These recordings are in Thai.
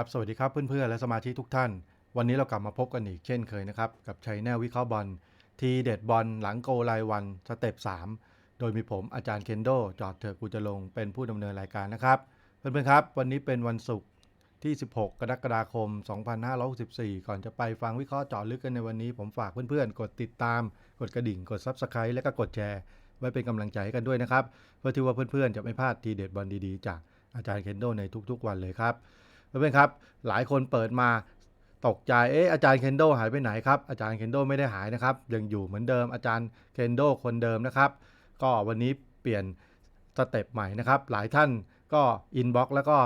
ครับสวัสดีครับเพื่อนๆและสมาชิกทุกท่าน วันนี้เรากลับมาพบกันอีกเช่นเคยนะครับกับชัยแนลวิเคราะห์บอลทีเด็ดบอลหลังโกรายวันสเต็ป3โดยมีผมอาจารย์เคนโดจอดเถอกูจะลงเป็นผู้ดำเนินรายการนะครับ เพื่อนๆครับ วันนี้เป็นวันศุกร์ที่ 16 กรกฎาคม 2564 ก่อนจะไปฟังวิเคราะห์เจาะลึกกันในวันนี้ ผมฝากเพื่อนๆ กดติดตาม กดกระดิ่งกด Subscribe และก็กดแชร์ไว้เป็นกำลังใจให้กันด้วยนะครับเพื่อที่ว่าเพื่อนๆจะไม่พลาดทีเด็ดบอลดีๆ จากอาจารย์เคนโดในทุกๆ วันเลยครับ เพื่อนๆครับ หลายคนเปิดมาตกใจ เอ๊ะ อาจารย์เคนโดหายไปไหนครับ อาจารย์เคนโดไม่ได้หายนะครับ ยังอยู่เหมือนเดิม อาจารย์เคนโดคนเดิมนะครับ ก็วันนี้เปลี่ยนสเต็ปใหม่นะครับ หลายท่านก็อินบ็อกซ์แล้วก็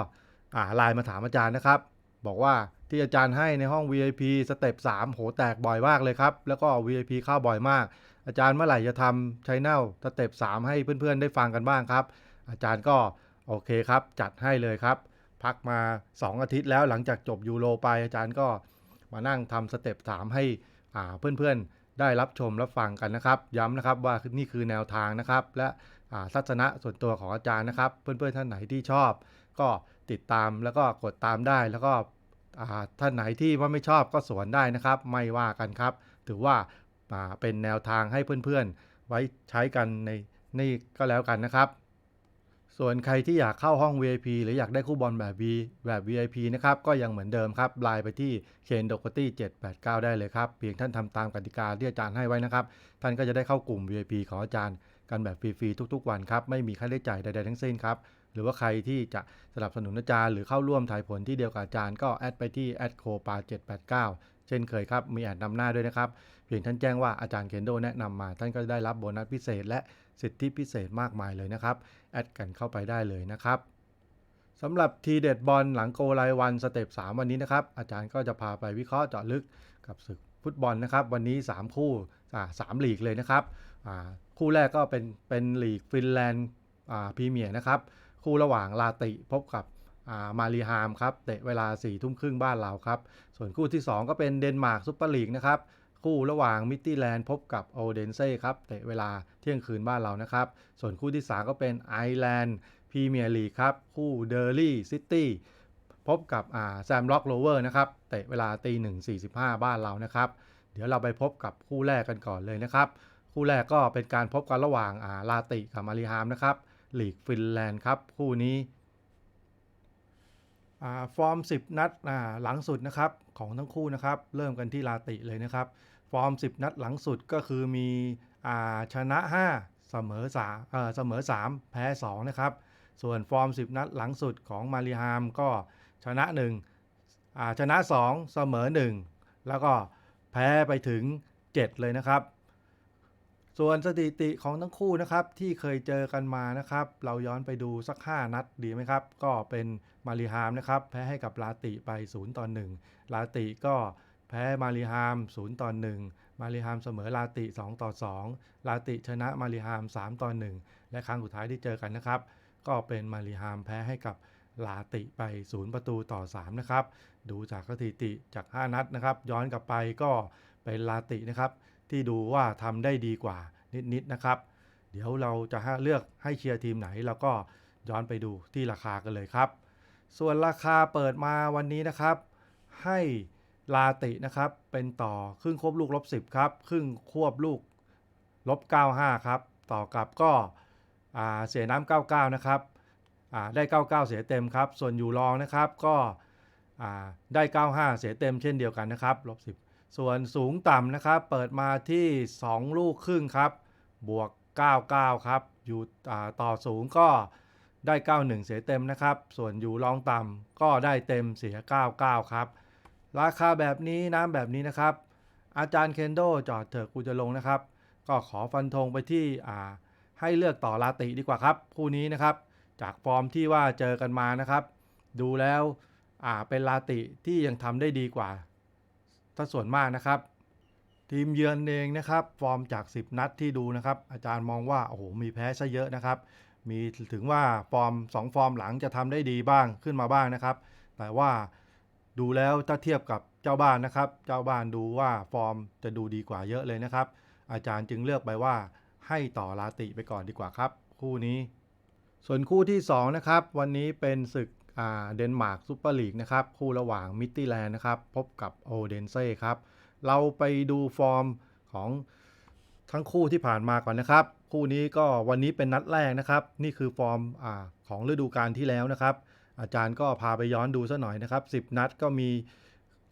อ่าไลน์มาถามอาจารย์นะครับ บอกว่าที่อาจารย์ให้ในห้อง VIP สเต็ป3โหแตกบ่อยมากเลยครับ แล้วก็ VIP เข้าบ่อยมาก อาจารย์เมื่อไหร่จะทำชแนลสเต็ป3ให้เพื่อนๆ ได้ฟังกันบ้างครับ อาจารย์ก็โอเคครับ จัดให้เลยครับ พักมา 2 อาทิตย์แล้วหลังจากจบยูโรไปอาจารย์ก็มานั่งทำสเต็ป3ให้อ่าเพื่อนๆได้รับชมรับฟังกันนะครับ ย้ำนะครับว่านี่คือแนวทางนะครับ และอาทัศนะส่วนตัวของอาจารย์นะครับ เพื่อนๆท่านไหนที่ชอบ ก็ติดตามแล้วก็กดตามได้แล้วก็าท่านไหนที่ว่าไม่ชอบก็สวนได้นะครับ ไม่ว่ากันครับ ถือว่าอ่าเป็นแนวทางให้เพื่อนๆ ไว้ใช้กันในนี่ก็แล้วกันนะครับ ส่วนใครที่อยากเข้าห้อง VIP หรืออยากได้คู่บอลแบบ V แบบ VIP นะครับ ก็ยังเหมือนเดิมครับไลน์ไปที่เคนดกตี้789 ได้เลยครับ เพียงท่านทำตามกติกาที่อาจารย์ให้ไว้นะครับ ท่านก็จะได้เข้ากลุ่ม VIP ของอาจารย์ กันแบบฟรี ๆ ทุก ๆ วันครับ ไม่มีค่าใช้จ่ายใด ๆ ทั้งสิ้นครับ หรือว่าใครที่จะสนับสนุนอาจารย์ หรือเข้าร่วมถ่ายผลที่เดียวกับอาจารย์ก็แอดไปที่แอดโคปา789 เช่นเคยครับมีแอดนำหน้าด้วยนะครับเพียงท่านแจ้งว่าอาจารย์เคนโดแนะนำมา ท่านก็จะได้รับโบนัสพิเศษและ สิทธิพิเศษมากมายเลยนะครับ แอดกันเข้าไปได้เลยนะครับสำหรับทีเด็ดบอลหลังโกรายวันสเต็ป3วันนี้นะครับ อาจารย์ก็จะพาไปวิเคราะห์เจาะลึกกับศึกฟุตบอลนะครับ วันนี้ 3 คู่อ่าสามลีกเลยนะครับอ่าคู่แรกก็เป็นเป็นลีกฟินแลนด์อ่าพรีเมียร์นะครับ คู่ระหว่างลาติพบกับอ่ามารีฮามครับเตะเวลา4ี่ทุ่มครึ่งบ้านเราครับ ส่วนคู่ที่ 2 ก็เป็นเดนมาร์กซุปเปอร์ลีกนะครับ คู่ระหว่างมิตตี้แลนด์พบกับโอเดนเซ่ครับเตะเวลาเที่ยงคืนบ้านเรานะครับ ส่วนคู่ที่ 3 ก็เป็นไอแลนด์พรีเมียร์ลีกครับคู่เดอร์ลี่ซิตี้พบกับแซมล็อกโรเวอร์นะครับเตะเวลาตีหนึ่งสี่สิบห้าบ้านเรานะครับ เดี๋ยวเราไปพบกับคู่แรกกันก่อนเลยนะครับ คู่แรกก็เป็นการพบกันระหว่างอาลาติกับมาริฮามนะครับลีกฟินแลนด์ครับคู่นี้ฟอร์ม 10 นัดหลังสุดนะครับของทั้งคู่นะครับ เริ่มกันที่ลาติเลยนะครับ ฟอร์ม 10 นัดหลังสุดก็คือมีอาชนะ 5 เสมอ3เออเสมอ 3 แพ้ 2 นะครับ ส่วนฟอร์ม 10 นัดหลังสุดของมาริฮามก็ชนะ1อ่าชนะ 2 เสมอ 1 แล้วก็แพ้ไปถึง 7 เลยนะครับ ส่วนสถิติของทั้งคู่นะครับที่เคยเจอกันมานะครับ เราย้อนไปดูสัก 5 นัดดีไหมครับ ก็เป็นมาริฮามนะครับ แพ้ให้กับลาติไป 0ต่อ1ลาติก็ พ้มาริฮาม0ต่อ1มาริฮามเสมอลาติ 2 ต่อ 2 ลาติชนะมาริฮาม 3 ต่อ 1 และครั้งสุดท้ายที่เจอกันนะครับ ก็เป็นมาริฮามแพ้ให้กับลาติไป 0 ประตูต่อ 3 นะครับ ดูจากสถิติจาก 5 นัดนะครับ ย้อนกลับไปก็เป็นลาตินะครับ ที่ดูว่าทำได้ดีกว่านิดๆนะครับ เดี๋ยวเราจะห้เลือกให้เชียร์ทีมไหนเราก็ย้อนไปดูที่ราคากันเลยครับ ส่วนราคาเปิดมาวันนี้นะครับ ให้ ลาตินะครับ เป็นต่อครึ่งควบลูกลบ10ครับครึ่งควบลูกลบ95ครับต่อกับก็เสียน้ำ99นะครับอ่าได้ 99 เสียเต็มครับ ส่วนอยู่รองนะครับก็ได้ 95 เสียเต็มเช่นเดียวกันนะครับลบ10 ส่วนสูงต่ำนะครับ เปิดมาที่ 2 ลูกครึ่งครับ บวก 99 ครับ อยู่ต่อสูงก็ได้ 91 เสียเต็มนะครับ ส่วนอยู่รองต่ำก็ได้เต็มเสีย 99 ครับ ราคาแบบนี้น้ำแบบนี้นะครับ อาจารย์เคนโดจอดเถอะกูจะลงนะครับ ก็ขอฟันธงไปที่อ่าให้เลือกต่อลาติดีกว่าครับคู่นี้นะครับ จากฟอร์มที่ว่าเจอกันมานะครับ ดูแล้วอ่าเป็นลาติที่ยังทำได้ดีกว่าถ้าส่วนมากนะครับ ทีมเยือนเองนะครับ ฟอร์มจาก 10 นัดที่ดูนะครับ อาจารย์มองว่าโอ้โหมีแพ้ซะเยอะนะครับ มีถึงว่าฟอร์ม 2 ฟอร์มหลังจะทำได้ดีบ้างขึ้นมาบ้างนะครับ แต่ว่า ดูแล้วถ้าเทียบกับเจ้าบ้านนะครับ เจ้าบ้านดูว่าฟอร์มจะดูดีกว่าเยอะเลยนะครับ อาจารย์จึงเลือกไปว่าให้ต่อลาติไปก่อนดีกว่าครับ คู่นี้ ส่วนคู่ที่ 2 นะครับ วันนี้เป็นศึกเดนมาร์กซูเปอร์ลีกนะครับ คู่ระหว่างมิตติแลนด์นะครับ พบกับโอเดนเซ่ครับ เราไปดูฟอร์มของทั้งคู่ที่ผ่านมาก่อนนะครับ คู่นี้ก็วันนี้เป็นนัดแรกนะครับ นี่คือฟอร์มอของฤดูกาลที่แล้วนะครับ อาจารย์ก็พาไปย้อนดูซะหน่อยนะครับ 10 นัดก็มี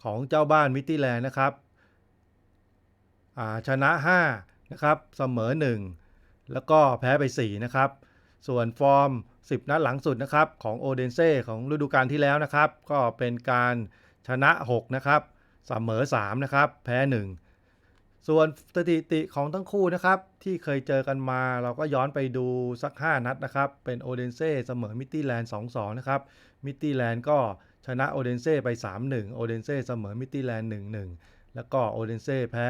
ของเจ้าบ้านมิตติแลนด์นะครับชนะ5นะครับเสมอ 1 แล้วก็แพ้ไป 4 นะครับ ส่วนฟอร์ม 10 นัดหลังสุดนะครับ ของโอเดนเซ่ของฤดูกาลที่แล้วนะครับ ก็เป็นการชนะ 6 นะครับเสมอ 3 นะครับ แพ้ 1 ส่วนสถิติของทั้งคู่นะครับ ที่เคยเจอกันมาเราก็ย้อนไปดูสัก 5 นัดนะครับ เป็นโอเดนเซ่เสมอมิตติแลนด์2-2 นะครับ มิตติแลนด์ก็ชนะโอเดนเซ่ไป 3-1 โอเดนเซ่เสมอมิตติแลนด์ 1-1 แล้วก็โอเดนเซ่แพ้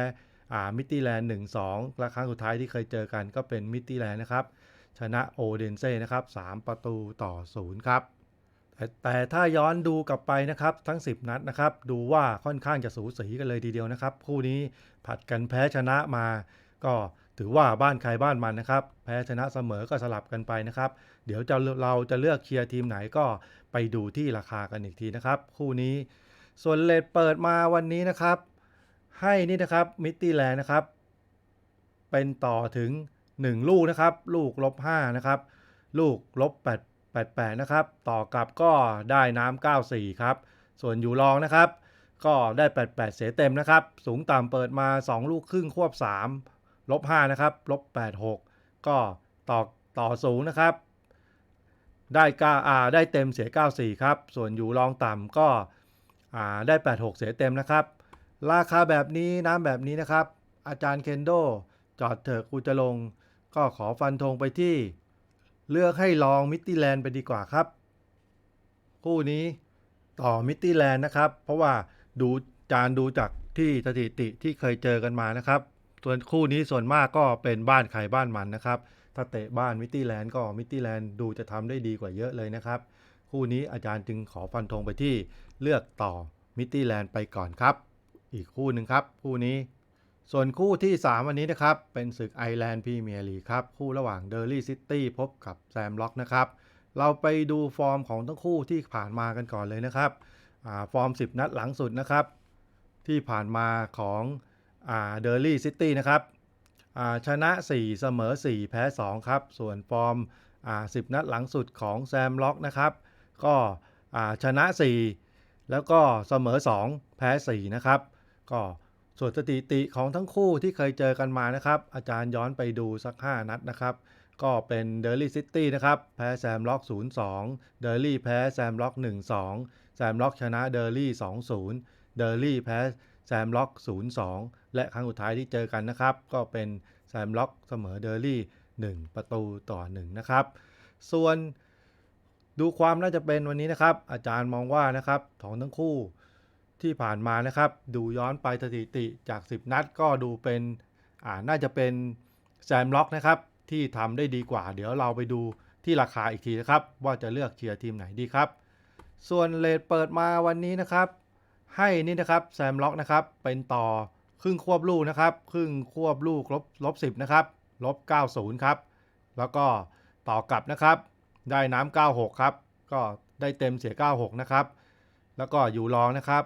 อ่ามิตติแลนด์ 1-2 และครั้งสุดท้ายที่เคยเจอกันก็เป็นมิตติแลนด์นะครับ ชนะโอเดนเซ่นะครับ 3 ประตูต่อ 0 ครับ แต่แต่ถ้าย้อนดูกลับไปนะครับทั้ง 10 นัดนะครับ ดูว่าค่อนข้างจะสูสีกันเลยทีเดียวนะครับ คู่นี้ผัดกันแพ้ชนะมา ก็ถือว่าบ้านใครบ้านมันนะครับ แพ้ชนะเสมอก็สลับกันไปนะครับ เดี๋ยวจะเราจะเลือกเชียร์ทีมไหนก็ไปดูที่ราคากันอีกทีนะครับ คู่นี้ ส่วนเลทเปิดมาวันนี้นะครับ ให้นี่นะครับมิตตี้แลนนะครับ เป็นต่อถึง 1 ลูกนะครับ ลูกลบ5นะครับ ลูกลบ8 88 นะครับ ต่อกับก็ได้น้ำ94 ครับ ส่วนอยู่รองนะครับ ก็ได้ 88 เสียเต็มนะครับ สูงต่ำเปิดมา 2 ลูกครึ่งควบ 3 ลบ 5 นะครับลบ 86 ก็ต่อต่อสูงนะครับ ได้9อ่าได้เต็มเสีย 94 ครับ ส่วนอยู่รองต่ำก็อ่าได้ 86 เสียเต็มนะครับ ราคาแบบนี้น้ำแบบนี้นะครับ อาจารย์เคนโดจอดเถอะกูจะลง ก็ขอฟันธงไปที่ เลือกให้ลองมิตติแลนด์ไปดีกว่าครับ คู่นี้ต่อมิตติแลนด์นะครับ เพราะว่าดูจานดูจากที่สถิติที่เคยเจอกันมานะครับ ส่วนคู่นี้ส่วนมากก็เป็นบ้านใครบ้านมันนะครับ ถ้าเตะบ้านมิตติแลนด์ก็มิตติแลนด์ดูจะทำได้ดีกว่าเยอะเลยนะครับ คู่นี้อาจารย์จึงขอฟันธงไปที่เลือกต่อมิตติแลนด์ไปก่อนครับ อีกคู่หนึ่งครับ คู่นี้ ส่วนคู่ที่ 3 วันนี้นะครับ เป็นศึกไอแลนด์พรีเมียร์ลีกครับ คู่ระหว่างเดอร์ลี่ซิตี้พบกับแซมล็อกนะครับ เราไปดูฟอร์มของทั้งคู่ที่ผ่านมากันก่อนเลยนะครับอฟอร์ม 10 นัดหลังสุดนะครับ ที่ผ่านมาของเดอร์ลี่ซิตี้นะครับชนะ 4 เสมอ 4 แพ้ 2 ครับ ส่วนฟอร์มอ่า10 นัดหลังสุดของแซมล็อกนะครับ ก็ชนะ 4 แล้วก็เสมอ 2 แพ้ 4 นะครับ ก็ ส่วนสถิติของทั้งคู่ที่เคยเจอกันมานะครับ อาจารย์ย้อนไปดูสัก 5 นัดนะครับ ก็เป็นเดลี่ซิตี้นะครับ แพ้แซมล็อก 0-2 เดอร์ลี่แพ้แซมล็อก 1-2 แซมล็อกชนะเดลี่ 2-0 เดอร์ลี่แพ้แซมล็อก 0-2 และครั้งสุดท้ายที่เจอกันนะครับ ก็เป็นแซมล็อกเสมอเดลี่ 1 ประตูต่อ 1 นะครับ ส่วนดูความน่าจะเป็นวันนี้นะครับ อาจารย์มองว่านะครับของทั้งคู่ ที่ผ่านมานะครับ ดูย้อนไปสถิติจาก 10 นัดก็ดูเป็นอ่าน่าจะเป็นแซมล็อกนะครับ ที่ทำได้ดีกว่า เดี๋ยวเราไปดูที่ราคาอีกทีนะครับ ว่าจะเลือกเชียร์ทีมไหนดีครับ ส่วนเลทเปิดมาวันนี้นะครับ ให้นี่นะครับแซมล็อกนะครับ เป็นต่อครึ่งควบลูกนะครับ ครึ่งควบลูกลบลบ10นะครับลบ90ครับแล้วก็ต่อกลับนะครับ ได้น้ำ96 ครับ ก็ได้เต็มเสีย 96 นะครับ แล้วก็อยู่รองนะครับ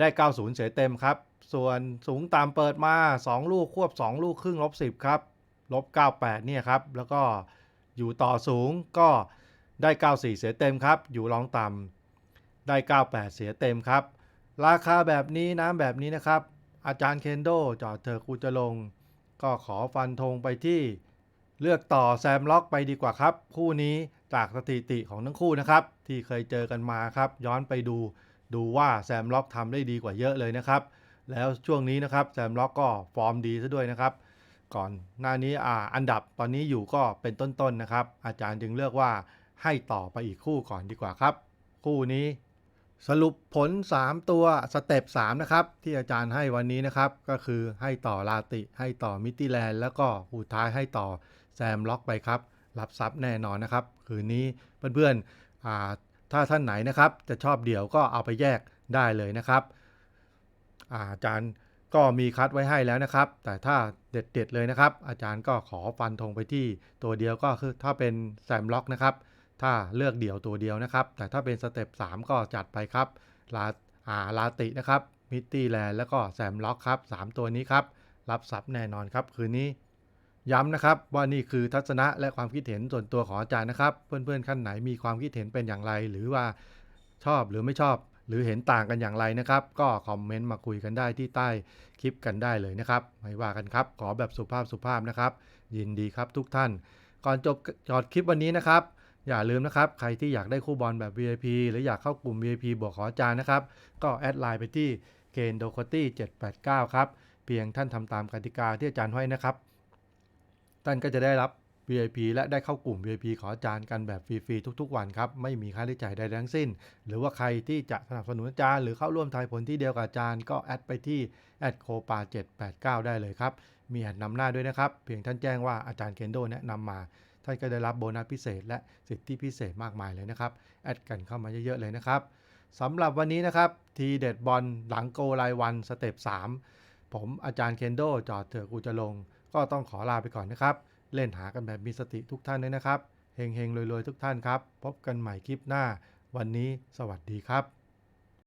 ได้ 90เสียเต็มครับ ส่วนสูงตามเปิดมา 2 ลูกควบ 2 ลูกครึ่งลบ 10 ครับ ลบ 98 เนี่ยครับ แล้วก็อยู่ต่อสูงก็ได้ 94 เสียเต็มครับ อยู่รองต่ำได้ 98 เสียเต็มครับ ราคาแบบนี้น้ำแบบนี้นะครับ อาจารย์เคนโดจอดเธอกูจะลง ก็ขอฟันธงไปที่เลือกต่อแซมล็อกไปดีกว่าครับ คู่นี้จากสถิติของทั้งคู่นะครับ ที่เคยเจอกันมาครับ ย้อนไปดู ดูว่าแซมล็อกทำได้ดีกว่าเยอะเลยนะครับ แล้วช่วงนี้นะครับแซมล็อกก็ฟอร์มดีซะด้วยนะครับ ก่อนหน้านี้อ่าอันดับตอนนี้อยู่ก็เป็นต้นๆนะครับ อาจารย์จึงเลือกว่าให้ต่อไปอีกคู่ก่อนดีกว่าครับ คู่นี้สรุปผล 3 ตัวสเต็ป3นะครับ ที่อาจารย์ให้วันนี้นะครับ ก็คือให้ต่อลาติ ให้ต่อมิติแลนด์แล้วก็สุท้ายให้ต่อแซมล็อกไปครับ รับทรัพย์แน่นอนนะครับ คืนนี้เพื่อนๆอ่า ถ้าท่านไหนนะครับจะชอบเดี่ยวก็เอาไปแยกได้เลยนะครับอาจารย์ก็มีคัดไว้ให้แล้วนะครับ แต่ถ้าเด็ดๆเลยนะครับ อาจารย์ก็ขอฟันธงไปที่ตัวเดียวก็คือถ้าเป็นแซมล็อกนะครับ ถ้าเลือกเดี่ยวตัวเดียวนะครับ แต่ถ้าเป็นสเต็ป3ก็จัดไปครับลาอาลาตินะครับมิตตี้แลนแล้วก็แซมล็อกครับ 3 ตัวนี้ครับ รับทรัพย์แน่นอนครับ คืนนี้ ย้ำนะครับว่านี่คือทัศนะและความคิดเห็นส่วนตัวของอาจารย์นะครับ เพื่อนๆขั้นไหนมีความคิดเห็นเป็นอย่างไร หรือว่าชอบหรือไม่ชอบ หรือเห็นต่างกันอย่างไรนะครับ ก็คอมเมนต์มาคุยกันได้ที่ใต้คลิปกันได้เลยนะครับ ไม่ว่ากันครับ ขอแบบสุภาพสุภาพนะครับ ยินดีครับทุกท่าน ก่อนจบจอดคลิปวันนี้นะครับ อย่าลืมนะครับ ใครที่อยากได้คู่บอลแบบ VIP หรืออยากเข้ากลุ่ม VIP บวกขออาจารย์นะครับ ก็แอดไลน์ไปที่เกณฑ์โดโคตี้789ครับเพียงท่านทำตามกติกาที่อาจารย์ให้นะครับ ท่านก็จะได้รับ VIP และได้เข้ากลุ่ม VIP ขออาจารย์กันแบบฟรีๆทุกๆ วันครับ ไม่มีค่าใช้จ่ายใดๆทั้งสิ้น หรือว่าใครที่จะสนับสนุนอาจารย์ หรือเข้าร่วมทายผลที่เดียวกับอาจารย์ก็แอดไปที่แอดโคปา789 ได้เลยครับ มีแอดนำหน้าด้วยนะครับ เพียงท่านแจ้งว่าอาจารย์เคนโดแนะนำมา ท่านก็ได้รับโบนัสพิเศษ และสิทธิพิเศษมากมายเลยนะครับแอดกันเข้ามาเยอะๆเลยนะครับสำหรับวันนี้นะครับทีเด็ดบอลหลังโกรายวันสเต็ป3ผมอาจารย์เคนโดจอดเถอะกูจะลง ก็ต้องขอลาไปก่อนนะครับ เล่นหากันแบบมีสติทุกท่านเลยนะครับเฮงๆรวยๆทุกท่านครับ พบกันใหม่คลิปหน้า วันนี้สวัสดีครับ